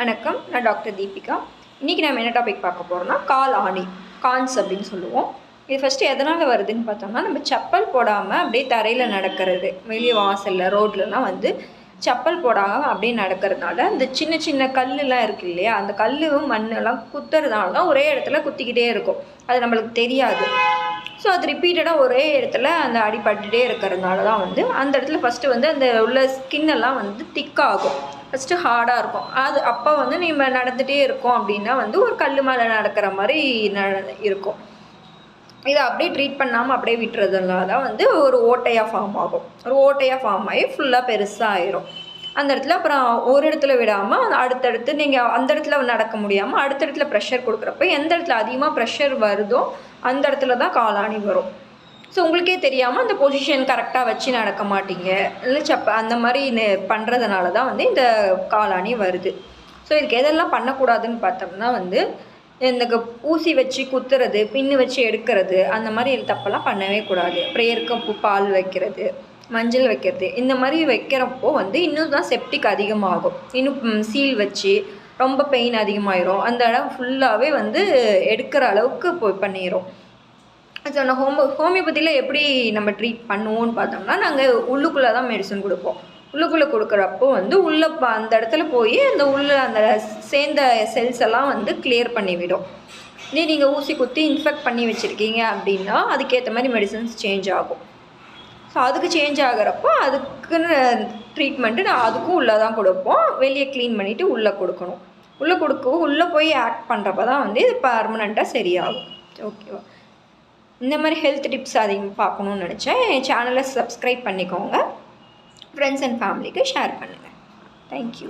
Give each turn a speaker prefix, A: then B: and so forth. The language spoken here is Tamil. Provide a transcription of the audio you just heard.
A: வணக்கம் நான் டாக்டர் தீபிகா. இன்றைக்கி நம்ம என்ன டாபிக் பார்க்க போகிறோம்னா கால் ஆணி கான்ஸ் அப்படின்னு சொல்லுவோம். இது ஃபஸ்ட்டு எதனால் வருதுன்னு பார்த்தோம்னா நம்ம செப்பல் போடாமல் அப்படியே தரையில் நடக்கிறது வெளியே வாசலில் ரோட்லலாம் வந்து செப்பல் போடாமல் அப்படியே நடக்கிறதுனால இந்த சின்ன சின்ன கல்லுலாம் இருக்கு இல்லையா அந்த கல்லும் மண்ணெல்லாம் குத்துறதுனால தான் ஒரே இடத்துல குத்திக்கிட்டே இருக்கும். அது நம்மளுக்கு தெரியாது. ஸோ அது ரிப்பீட்டடாக ஒரே இடத்துல அந்த அடிபட்டுகிட்டே இருக்கிறதுனால தான் வந்து அந்த இடத்துல ஃபஸ்ட்டு வந்து அந்த உள்ள ஸ்கின் எல்லாம் வந்து திக்காகும் ஃபஸ்ட்டு ஹார்டாக இருக்கும். அது அப்போ வந்து நம்ம நடந்துகிட்டே இருக்கோம் அப்படின்னா வந்து ஒரு கல் மேலே நடக்கிற மாதிரி ந இருக்கும். இதை அப்படியே ட்ரீட் பண்ணாமல் அப்படியே விட்டுறதுனால தான் வந்து ஒரு ஓட்டையாக ஃபார்ம் ஆகும். ஒரு ஓட்டையாக ஃபார்ம் ஆகி ஃபுல்லாக பெருசாக ஆயிரும் அந்த இடத்துல அப்புறம் ஒரு இடத்துல விடாமல் அடுத்தடுத்து நீங்கள் அந்த இடத்துல நடக்க முடியாமல் அடுத்த இடத்துல ப்ரெஷர் கொடுக்குறப்ப எந்த இடத்துல அதிகமாக ப்ரெஷர் வருதோ அந்த இடத்துல தான் காலாணி வரும். ஸோ உங்களுக்கே தெரியாமல் அந்த பொசிஷன் கரெக்டாக வச்சு நடக்க மாட்டீங்க. இல்லை சப்ப அந்த மாதிரி பண்ணுறதுனால தான் வந்து இந்த காலாணி வருது. ஸோ இதுக்கு எதெல்லாம் பண்ணக்கூடாதுன்னு பார்த்தோம்னா வந்து இந்த க- ஊசி வச்சு குத்துறது பின்னு வச்சு எடுக்கிறது அந்த மாதிரி தப்பெல்லாம் பண்ணவே கூடாது. அப்புறம் பால் வைக்கிறது மஞ்சள் வைக்கிறது இந்த மாதிரி வைக்கிறப்போ வந்து இன்னும் தான் செப்டிக் அதிகமாகும். இன்னும் சீல் வச்சு ரொம்ப பெயின் அதிகமாயிரும். அந்த இடம் ஃபுல்லாகவே வந்து எடுக்கிற அளவுக்கு போய் பண்ணிடும் ஸோ நான் ஹோமோ ஹோமியோபதியில் எப்படி நம்ம ட்ரீட் பண்ணுவோம்னு பார்த்தோம்னா நாங்கள் உள்ளுக்குள்ளே தான் மெடிசன் கொடுப்போம். உள்ளுக்குள்ளே கொடுக்குறப்போ வந்து உள்ளே அந்த இடத்துல போய் அந்த உள்ள அந்த சேர்ந்த செல்ஸ் எல்லாம் வந்து கிளியர் பண்ணிவிடும். இதே நீங்கள் ஊசி குத்தி இன்ஃபெக்ட் பண்ணி வச்சுருக்கீங்க அப்படின்னா அதுக்கேற்ற மாதிரி மெடிசன்ஸ் சேஞ்ச் ஆகும். ஸோ அதுக்கு சேஞ்ச் ஆகிறப்போ அதுக்குன்னு ட்ரீட்மெண்ட்டு நான் அதுக்கும் உள்ளே தான் கொடுப்போம். வெளியே க்ளீன் பண்ணிவிட்டு உள்ளே கொடுக்கணும். உள்ளே கொடுக்க உள்ளே போய் ஆக்ட் பண்ணுறப்ப தான் வந்து இது பர்மனெண்ட்டாக சரியாகும். ஓகேவா இந்த மாதிரி ஹெல்த் டிப்ஸ் அதிகம் பார்க்கணுன்னு நினச்சேன். என் சேனலை சப்ஸ்கிரைப் பண்ணிக்கோங்க. ஃப்ரெண்ட்ஸ் அண்ட் ஃபேமிலிக்கு ஷேர் பண்ணுங்கள் தேங்க்யூ